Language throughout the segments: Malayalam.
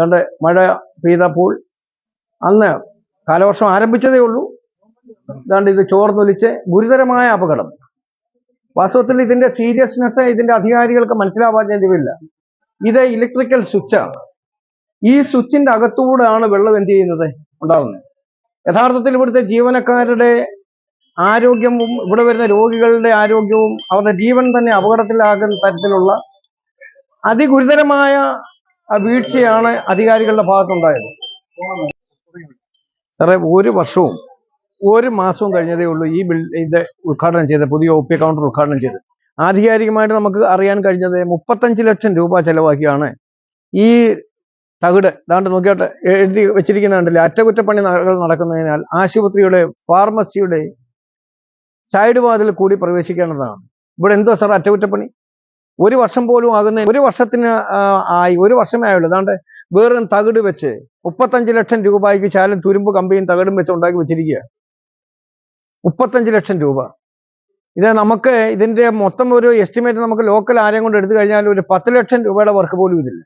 അതുകൊണ്ട് മഴ പെയ്തപ്പോൾ അന്ന് കാലവർഷം ആരംഭിച്ചതേ ഉള്ളൂ. അതുകൊണ്ട് ഇത് ചോർന്നൊലിച്ച് ഗുരുതരമായ അപകടം. വാസ്തവത്തിൽ ഇതിന്റെ സീരിയസ്നെസ് ഇതിന്റെ അധികാരികൾക്ക് മനസ്സിലാവാൻ വേണ്ടിയില്ല ഇത് ഇലക്ട്രിക്കൽ സ്വിച്ചാണ് ഈ സ്വിച്ചിന്റെ അകത്തൂടെയാണ് വെള്ളം എന്ത് ചെയ്യുന്നത്? ഉണ്ടാകുന്നത് യഥാർത്ഥത്തിൽ ഇവിടുത്തെ ജീവനക്കാരുടെ ആരോഗ്യവും ഇവിടെ വരുന്ന രോഗികളുടെ ആരോഗ്യവും അവരുടെ ജീവൻ തന്നെ അപകടത്തിലാകുന്ന തരത്തിലുള്ള അതിഗുരുതരമായ വീഴ്ചയാണ് അധികാരികളുടെ ഭാഗത്തുണ്ടായത്. സാറേ ഒരു വർഷവും ഒരു മാസവും കഴിഞ്ഞതേ ഉള്ളൂ ഈ ബിൽ ഇത് ഉദ്ഘാടനം ചെയ്ത് പുതിയ ഒ പി കൗണ്ടർ ഉദ്ഘാടനം ചെയ്ത് ആധികാരികമായിട്ട് നമുക്ക് അറിയാൻ കഴിഞ്ഞത് മുപ്പത്തഞ്ച് ലക്ഷം രൂപ ചെലവാക്കിയാണ് ഈ തകിട് ദാണ്ട് നോക്കിയാട്ടെ എഴുതി വെച്ചിരിക്കുന്നുണ്ടല്ലോ അറ്റകുറ്റപ്പണി നട- നടക്കുന്നതിനാൽ ആശുപത്രിയുടെ ഫാർമസിയുടെ സൈഡ് വാതിൽ കൂടി പ്രവേശിക്കേണ്ടതാണ്. ഇവിടെ എന്തോ സാർ അറ്റകുറ്റപ്പണി? ഒരു വർഷം പോലും ആകുന്ന ഒരു വർഷത്തിന് ആയി. ഒരു വർഷമേ ആയുള്ളൂ. അതാണ്ട് വേറെ തകിട് വെച്ച് മുപ്പത്തഞ്ച് ലക്ഷം രൂപയ്ക്ക് ശാലം തുരുമ്പ് കമ്പിയും തകിടും വെച്ച് ഉണ്ടാക്കി വെച്ചിരിക്കുക. മുപ്പത്തഞ്ച് ലക്ഷം രൂപ. ഇത് നമുക്ക് ഇതിന്റെ മൊത്തം ഒരു എസ്റ്റിമേറ്റ് നമുക്ക് ലോക്കൽ ആരെയും കൊണ്ട് എടുത്തു കഴിഞ്ഞാൽ ഒരു പത്ത് ലക്ഷം രൂപയുടെ വർക്ക് പോലും ഇതില്ല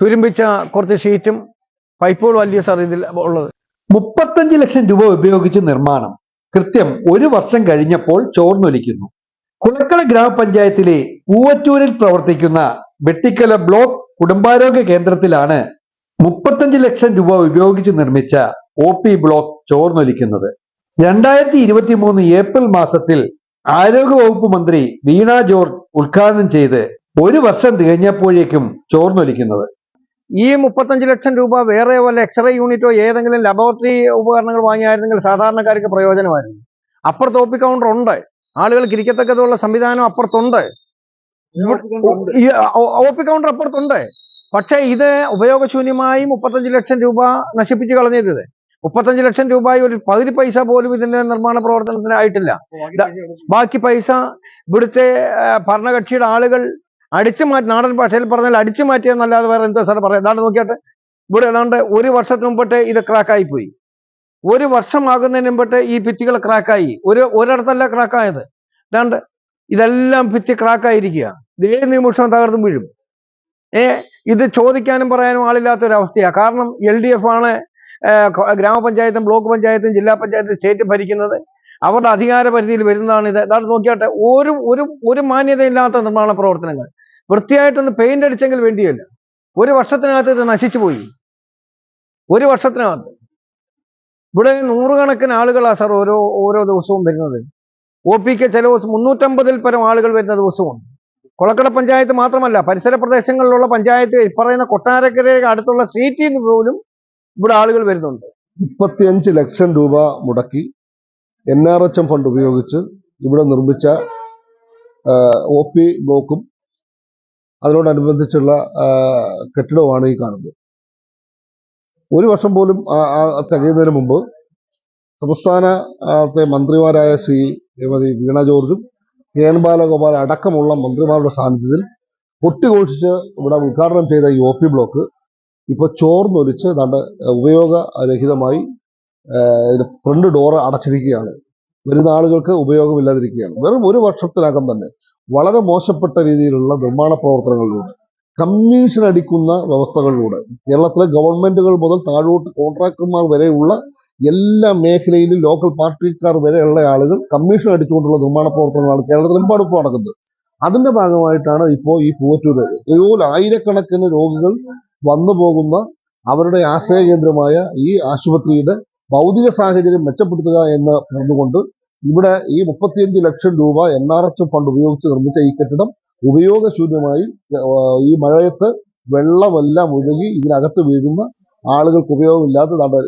തുരുമ്പിച്ച കുറച്ച് ഷീറ്റും പൈപ്പുകളും അല്ലയോ സാർ ഇതിൽ ഉള്ളത്. മുപ്പത്തഞ്ച് ലക്ഷം രൂപ ഉപയോഗിച്ച് നിർമ്മാണം. കൃത്യം ഒരു വർഷം കഴിഞ്ഞപ്പോൾ ചോർന്നൊലിക്കുന്നു. കുളക്കട ഗ്രാമപഞ്ചായത്തിലെ പൂവറ്റൂരിൽ പ്രവർത്തിക്കുന്ന വെട്ടിക്കല ബ്ലോക്ക് കുടുംബാരോഗ്യ കേന്ദ്രത്തിലാണ് മുപ്പത്തഞ്ച് ലക്ഷം രൂപ ഉപയോഗിച്ച് നിർമ്മിച്ച ഒ പി ബ്ലോക്ക് ചോർന്നൊലിക്കുന്നത്. രണ്ടായിരത്തി ഇരുപത്തി മൂന്ന് ഏപ്രിൽ മാസത്തിൽ ആരോഗ്യവകുപ്പ് മന്ത്രി വീണ ജോർജ് ഉദ്ഘാടനം ചെയ്ത് ഒരു വർഷം തികഞ്ഞപ്പോഴേക്കും ചോർന്നൊലിക്കുന്നത്. ഈ മുപ്പത്തഞ്ച് ലക്ഷം രൂപ വേറെ വല്ല എക്സ്റേ യൂണിറ്റോ ഏതെങ്കിലും ലബോറട്ടറി ഉപകരണങ്ങൾ വാങ്ങിയായിരുന്നെങ്കിൽ സാധാരണക്കാർക്ക് പ്രയോജനമായിരുന്നു. അപ്പുറത്ത് ഒ പി കൗണ്ടർ ഉണ്ട്. ആളുകൾക്ക് ഇരിക്കത്തക്കതുള്ള സംവിധാനം അപ്പുറത്തുണ്ട്. ഒ പി കൗണ്ടർ അപ്പുറത്തുണ്ട്. പക്ഷേ ഇത് ഉപയോഗശൂന്യമായി മുപ്പത്തഞ്ച് ലക്ഷം രൂപ നശിപ്പിച്ച് കളഞ്ഞത് ഇത് മുപ്പത്തഞ്ച് ലക്ഷം രൂപ ഒരു പകുതി പൈസ പോലും ഇതിന്റെ നിർമ്മാണ പ്രവർത്തനത്തിന് ആയിട്ടില്ല. ബാക്കി പൈസ ഇവിടുത്തെ ഭരണകക്ഷിയുടെ ആളുകൾ അടിച്ചു മാറ്റി നാടൻ ഭാഷയിൽ പറഞ്ഞാൽ അടിച്ചു മാറ്റിയെന്നല്ലാതെ വേറെ എന്തോ സാറേ പറയാം? എന്താണ് നോക്കിയാട്ടെ. ഇവിടെ ഏതാണ്ട് ഒരു വർഷത്തിന് മുമ്പത്തെ ഇത് ക്രാക്കായി പോയി ഒരു വർഷമാകുന്നതിന് മുമ്പിട്ട് ഈ ഭിത്തികൾ ക്രാക്കായി. ഒരു ഒരിടത്തല്ല ക്രാക്കായത്. രണ്ട് ഇതെല്ലാം ഭിത്തി ക്രാക്കായിരിക്കുക. ഇതേ നിമിഷം തകർന്നു വീഴും. ഏ ഇത് ചോദിക്കാനും പറയാനും ആളില്ലാത്ത ഒരു അവസ്ഥയാണ് കാരണം എൽ ഡി എഫ് ആണ് ഗ്രാമപഞ്ചായത്തും ബ്ലോക്ക് പഞ്ചായത്തും ജില്ലാ പഞ്ചായത്തും സ്റ്റേറ്റ് ഭരിക്കുന്നത്. അവരുടെ അധികാര പരിധിയിൽ വരുന്നതാണ് ഇത്. അതാണ് നോക്കിയാട്ടെ ഒരു ഒരു ഒരു മാന്യതയില്ലാത്ത നിർമ്മാണ പ്രവർത്തനങ്ങൾ. വൃത്തിയായിട്ടൊന്ന് പെയിന്റ് അടിച്ചെങ്കിൽ വേണ്ടിയല്ല. ഒരു വർഷത്തിനകത്ത് ഇത് നശിച്ചു പോയി. ഒരു വർഷത്തിനകത്ത്. ഇവിടെ നൂറുകണക്കിന് ആളുകളാ സാർ ഓരോ ഓരോ ദിവസവും വരുന്നത്. ഒ കെ ചില ദിവസം മുന്നൂറ്റമ്പതിൽ പരം ആളുകൾ വരുന്ന ദിവസമുണ്ട്. കൊളക്കട പഞ്ചായത്ത് മാത്രമല്ല പരിസര പ്രദേശങ്ങളിലുള്ള പഞ്ചായത്ത് പറയുന്ന കൊട്ടാരക്കര അടുത്തുള്ള സ്ട്രീറ്റിൽ നിന്ന് പോലും ഇവിടെ ആളുകൾ വരുന്നുണ്ട്. മുപ്പത്തിയഞ്ച് ലക്ഷം രൂപ മുടക്കി N R H M fund ഉപയോഗിച്ച് ഇവിടെ നിർമ്മിച്ച ഒ പി ബ്ലോക്കും അതിനോടനുബന്ധിച്ചുള്ള കെട്ടിടവുമാണ് ഈ കാണുന്നത്. ഒരു വർഷം പോലും തികയുന്നതിന് മുമ്പ് സംസ്ഥാനത്തെ മന്ത്രിമാരായ ശ്രീ ശ്രീമതി വീണ ജോർജും കെ എൻ ബാലഗോപാൽ അടക്കമുള്ള മന്ത്രിമാരുടെ സാന്നിധ്യത്തിൽ പൊട്ടിഘോഷിച്ച് ഇവിടെ ഉദ്ഘാടനം ചെയ്ത ഈ ഒ പി ബ്ലോക്ക് ഇപ്പോൾ ചോർന്നൊലിച്ച് ദാണ്ട് ഉപയോഗരഹിതമായി ഫ്രണ്ട് ഡോറ് അടച്ചിരിക്കുകയാണ്. വരുന്ന ആളുകൾക്ക് ഉപയോഗമില്ലാതിരിക്കുകയാണ്. വെറും ഒരു വർഷത്തിനകം തന്നെ വളരെ മോശപ്പെട്ട രീതിയിലുള്ള നിർമ്മാണ പ്രവർത്തനങ്ങളിലൂടെ കമ്മീഷൻ അടിക്കുന്ന വ്യവസ്ഥകളിലൂടെ. കേരളത്തിലെ ഗവൺമെന്റുകൾ മുതൽ താഴോട്ട് കോൺട്രാക്ടർമാർ വരെയുള്ള എല്ലാ മേഖലയിലും ലോക്കൽ പാർട്ടിക്കാർ വരെയുള്ള ആളുകൾ കമ്മീഷൻ അടിച്ചുകൊണ്ടുള്ള നിർമ്മാണ പ്രവർത്തനങ്ങളാണ് കേരളത്തിലെമ്പാടും ഇപ്പോൾ നടക്കുന്നത്. അതിന്റെ ഭാഗമായിട്ടാണ് ഇപ്പോൾ ഈ പൂവറ്റൂര് എത്രയോ ആയിരക്കണക്കിന് രോഗികൾ വന്നു പോകുന്ന അവരുടെ ആശ്രയ കേന്ദ്രമായ ഈ ആശുപത്രിയുടെ ഭൗതിക സാഹചര്യം മെച്ചപ്പെടുത്തുക എന്ന് പറഞ്ഞുകൊണ്ട് ഇവിടെ ഈ മുപ്പത്തിയഞ്ച് ലക്ഷം രൂപ എൻ ആർ എച്ച് ഫണ്ട് ഉപയോഗിച്ച് നിർമ്മിച്ച ഈ കെട്ടിടം ഉപയോഗശൂന്യമായി ഈ മഴയത്ത് വെള്ളമെല്ലാം ഒഴുകി ഇതിനകത്ത് വീഴുന്ന ആളുകൾക്ക് ഉപയോഗമില്ലാത്തതാണ്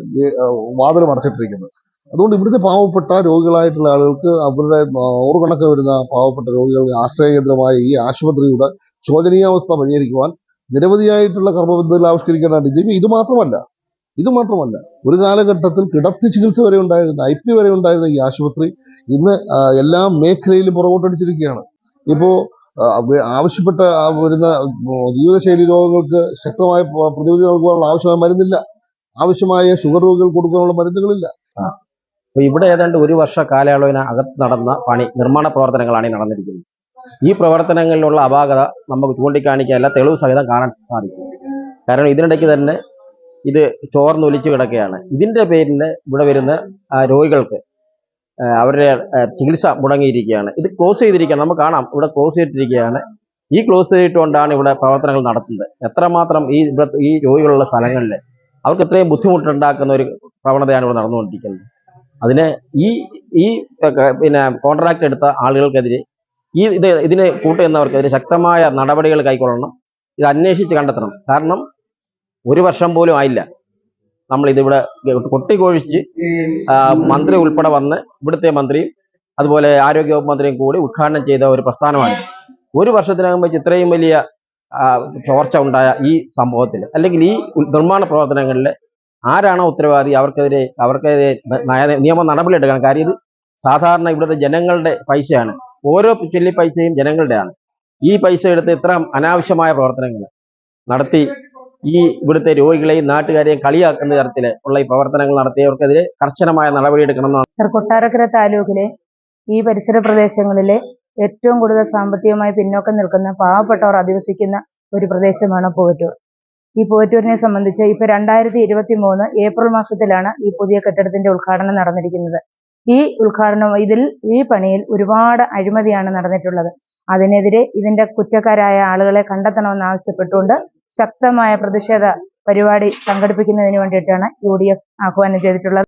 വാതിലും അടച്ചിട്ടിരിക്കുന്നത് അതുകൊണ്ട് ഇവിടുത്തെ പാവപ്പെട്ട രോഗികളായിട്ടുള്ള ആളുകൾക്ക് അവരുടെ നൂറുകണക്കിന് വരുന്ന പാവപ്പെട്ട രോഗികൾക്ക് ആശ്രയ കേന്ദ്രമായ ഈ ആശുപത്രിയുടെ ശോചനീയാവസ്ഥ പരിഹരിക്കുവാൻ നിരവധിയായിട്ടുള്ള കർമ്മബന്ധങ്ങൾ ആവിഷ്കരിക്കേണ്ടതുണ്ട് ഇത് ഇത് മാത്രമല്ല ഇത് മാത്രമല്ല ഒരു കാലഘട്ടത്തിൽ കിടത്തി ചികിത്സ വരെ ഉണ്ടായിരുന്ന ഐ പി വരെ ഉണ്ടായിരുന്ന ഈ ആശുപത്രി ഇന്ന് എല്ലാ മേഖലയിലും പുറകോട്ടടിച്ചിരിക്കുകയാണ്. ഇപ്പോ ആ, വ- ആവശ്യപ്പെട്ട വരുന്ന ജീവിതശൈലി രോഗങ്ങൾക്ക് ശക്തമായ പ്ര- പ്രതിവിധി നൽകുവാനുള്ള ആവശ്യമായ മരുന്നില്ല. ആവശ്യമായ ഷുഗർ രോഗികൾ കൊടുക്കാനുള്ള മരുന്നുകളില്ല. അപ്പൊ ഇവിടെ ഏതാണ്ട് ഒരു വർഷ കാലയളവിന് അകത്ത് നടന്ന പണി നിർമ്മാണ പ്രവർത്തനങ്ങളാണ് ഈ നടന്നിരിക്കുന്നത്. ഈ പ്രവർത്തനങ്ങളിലുള്ള അപാകത നമുക്ക് ചൂണ്ടിക്കാണിക്കാനല്ല തെളിവ് സഹിതം കാണാൻ സാധിക്കും. കാരണം ഇതിനിടയ്ക്ക് തന്നെ ഇത് ചോർന്നൊലിച്ച് കിടക്കുകയാണ്. ഇതിന്റെ പേരിൽ ഇവിടെ വരുന്ന രോഗികൾക്ക് അവരുടെ ചികിത്സ മുടങ്ങിയിരിക്കുകയാണ്. ഇത് ക്ലോസ് ചെയ്തിരിക്കുകയാണ്. നമുക്ക് കാണാം. ഇവിടെ ക്ലോസ് ചെയ്തിട്ടിരിക്കുകയാണ് ഈ ക്ലോസ് ചെയ്തിട്ടുകൊണ്ടാണ് ഇവിടെ പ്രവർത്തനങ്ങൾ നടത്തുന്നത്. എത്രമാത്രം ഈ ഇവിടെ ഈ രോഗികളുള്ള സ്ഥലങ്ങളിൽ അവർക്ക് ഇത്രയും ബുദ്ധിമുട്ടുണ്ടാക്കുന്ന ഒരു പ്രവണതയാണ് ഇവിടെ നടന്നുകൊണ്ടിരിക്കുന്നത്. അതിന് ഈ ഈ പിന്നെ കോൺട്രാക്ട് എടുത്ത ആളുകൾക്കെതിരെ ഈ ഇത് ഇതിന് കൂട്ടുന്നവർക്കെതിരെ ശക്തമായ നടപടികൾ കൈക്കൊള്ളണം. ഇത് അന്വേഷിച്ച് കണ്ടെത്തണം. കാരണം ഒരു വർഷം പോലും ആയില്ല. നമ്മൾ ഇതിവിടെ കൊട്ടിക്കൊഴിച്ച് മന്ത്രി ഉൾപ്പെടെ വന്ന് ഇവിടുത്തെ മന്ത്രിയും അതുപോലെ ആരോഗ്യവകുപ്പ് മന്ത്രിയും കൂടി ഉദ്ഘാടനം ചെയ്ത ഒരു പ്രസ്ഥാനമാണ്. ഒരു വർഷത്തിനകം വെച്ച് ഇത്രയും വലിയ ചോർച്ച ഉണ്ടായ ഈ സംഭവത്തിൽ അല്ലെങ്കിൽ ഈ നിർമ്മാണ പ്രവർത്തനങ്ങളിൽ ആരാണോ ഉത്തരവാദി അവർക്കെതിരെ അവർക്കെതിരെ നിയമ നടപടി എടുക്കണം കാര്യം ഇത് സാധാരണ ഇവിടുത്തെ ജനങ്ങളുടെ പൈസയാണ്. ഓരോ ചെല്ലി പൈസയും ജനങ്ങളുടെയാണ്. ഈ പൈസ എടുത്ത് ഇത്ര അനാവശ്യമായ പ്രവർത്തനങ്ങൾ നടത്തി ഈ ഇവിടുത്തെ രോഗികളെയും നാട്ടുകാരെയും കളിയാക്കുന്ന തരത്തിൽ ഉള്ള ഈ പ്രവർത്തനങ്ങൾ നടത്തിയവർക്കെതിരെ കർശനമായ നടപടിയെടുക്കണമെന്നാണ് കൊട്ടാരക്കര താലൂക്കിലെ ഈ പരിസര പ്രദേശങ്ങളിലെ ഏറ്റവും കൂടുതൽ സാമ്പത്തികമായി പിന്നോക്കം നിൽക്കുന്ന പാവപ്പെട്ടവർ അധിവസിക്കുന്ന ഒരു പ്രദേശമാണ് പോറ്റൂർ ഈ പോറ്റൂരിനെ സംബന്ധിച്ച് ഇപ്പൊ രണ്ടായിരത്തി ഇരുപത്തി മൂന്ന് ഏപ്രിൽ മാസത്തിലാണ് ഈ പുതിയ കെട്ടിടത്തിന്റെ ഉദ്ഘാടനം നടന്നിരിക്കുന്നത്. ഈ ഉദ്ഘാടനം ഇതിൽ ഈ പണിയിൽ ഒരുപാട് അഴിമതിയാണ് നടന്നിട്ടുള്ളത്. അതിനെതിരെ ഇതിന്റെ കുറ്റക്കാരായ ആളുകളെ കണ്ടെത്തണമെന്ന് ആവശ്യപ്പെട്ടുകൊണ്ട് ശക്തമായ പ്രതിഷേധ പരിപാടി സംഘടിപ്പിക്കുന്നതിന് വേണ്ടിയിട്ടാണ് യു ഡി എഫ് ആഹ്വാനം ചെയ്തിട്ടുള്ളത്.